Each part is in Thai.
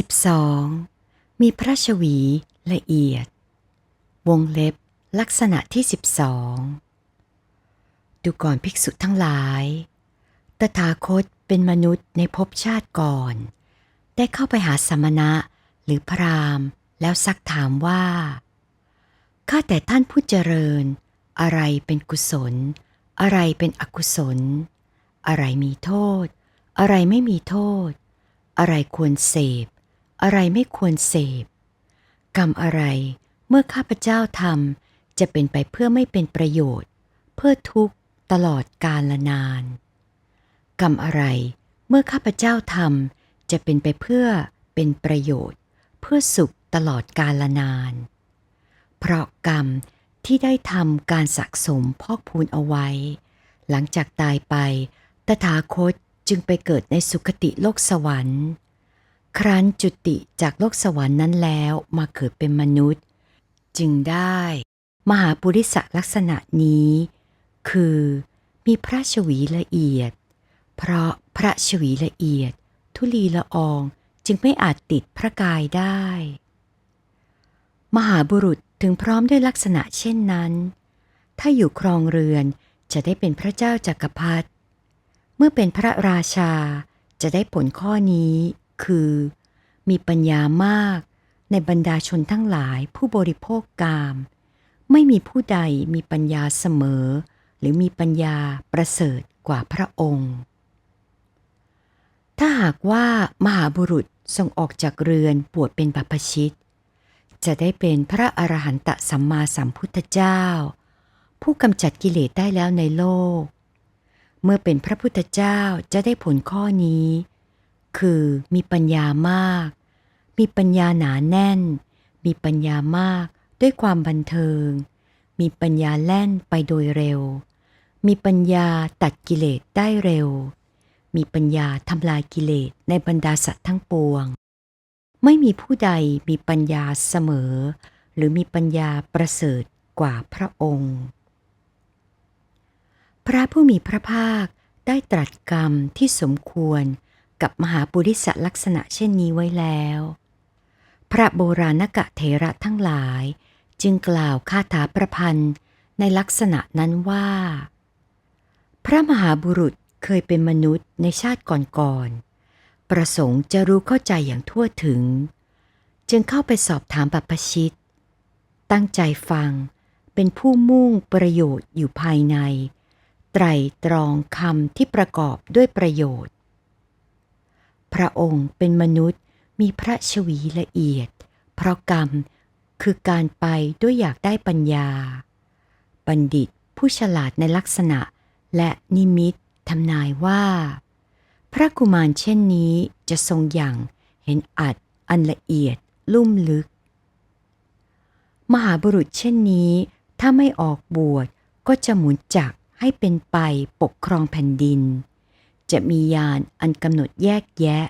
12. มีพระชวีละเอียด วงเล็บลักษณะที่ 12 ดูก่อนภิกษุทั้งหลาย ตถาคตเป็นมนุษย์ในภพชาติก่อน ได้เข้าไปหาสมณะหรือพราหมณ์ แล้วซักถามว่า ข้าแต่ท่านผู้เจริญ อะไรเป็นกุศล อะไรเป็นอกุศล อะไรมีโทษ อะไรไม่มีโทษ อะไรควรเสพ อะไรไม่ควรเสพ กรรมอะไรเมื่อข้าพเจ้าทำจะเป็นไปเพื่อไม่เป็นประโยชน์ เพื่อทุกข์ตลอดกาลนาน กรรมอะไรเมื่อข้าพเจ้าทำจะเป็นไปเพื่อเป็นประโยชน์ เพื่อสุขตลอดกาลนาน เพราะกรรมที่ได้ทำการสะสมพอกพูนเอาไว้ หลังจากตายไป ตถาคตจึงไปเกิดในสุคติโลกสวรรค์ ครั้นจุติจากโลกสวรรค์นั้นแล้วมาเกิดเป็นมนุษย์ จึงได้ มหาปุริสลักษณะนี้ คือมีพระชวีละเอียด เพราะพระชวีละเอียด ทุลีละอองจึงไม่อาจติดพระกายได้ มหาบุรุษถึงพร้อมด้วยลักษณะเช่นนั้น ถ้าอยู่ครองเรือนจะได้เป็นพระเจ้าจากักรพรรดิเมื่อเป็นพระราชาจะได้ผลข้อนี้ คือ มีปัญญามากในบรรดาชนทั้งหลายผู้บริโภคกาม ไม่มีผู้ใดมีปัญญาเสมอ หรือมีปัญญาประเสริฐกว่าพระองค์ ถ้าหากว่ามหาบุรุษทรงออกจากเรือนบวชเป็นบัพชิต จะได้เป็นพระอรหันตสัมมาสัมพุทธเจ้า ผู้กำจัดกิเลสได้แล้วในโลก เมื่อเป็นพระพุทธเจ้าจะได้ผลข้อนี้ คือมีปัญญามาก มีปัญญาหนาแน่น มีปัญญามากด้วยความบันเทิง มีปัญญาแล่นไปโดยเร็ว มีปัญญาตัดกิเลสได้เร็ว มีปัญญาทำลายกิเลสในบรรดาสัตว์ทั้งปวง ไม่มีผู้ใดมีปัญญาเสมอ หรือมีปัญญาประเสริฐกว่าพระองค์ พระผู้มีพระภาคได้ตรัสกรรมที่สมควร กับมหาปุริสลักษณะเช่นนี้ไว้แล้ว พระโบราณกะเถระทั้งหลายจึงกล่าวคาถาประพันธ์ในลักษณะนั้นว่า พระมหาบุรุษเคยเป็นมนุษย์ในชาติก่อนๆ ประสงค์จะรู้เข้าใจอย่างทั่วถึง จึงเข้าไปสอบถามปัปชิต ตั้งใจฟังเป็นผู้มุ่งประโยชน์อยู่ภายใน ไตรตรองคำที่ประกอบด้วยประโยชน์ พระองค์เป็นมนุษย์มีพระชวีละเอียด เพราะกรรมคือการไปด้วยอยากได้ปัญญา บัณฑิตผู้ฉลาดในลักษณะและนิมิตทำนายว่า พระกุมารเช่นนี้จะทรงอย่างเห็นอัดอันละเอียดลุ่มลึก มหาบุรุษเช่นนี้ถ้าไม่ออกบวชก็จะหมุนจักให้เป็นไปปกครองแผ่นดิน จะมียานอันกำหนดแยกแยะ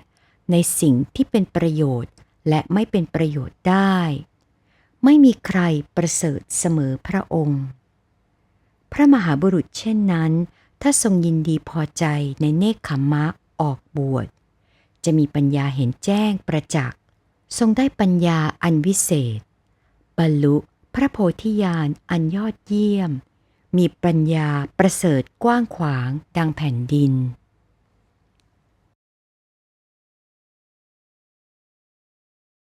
ในสิ่งที่เป็นประโยชน์และไม่เป็นประโยชน์ได้ ไม่มีใครประเสริฐเสมอพระองค์ พระมหาบุรุษเช่นนั้น ถ้าทรงยินดีพอใจในเนคขมมะออกบวช จะมีปัญญาเห็นแจ้งประจักษ์ ทรงได้ปัญญาอันวิเศษ บรรลุพระโพธิญาณอันยอดเยี่ยม มีปัญญาประเสริฐกว้างขวางดังแผ่นดิน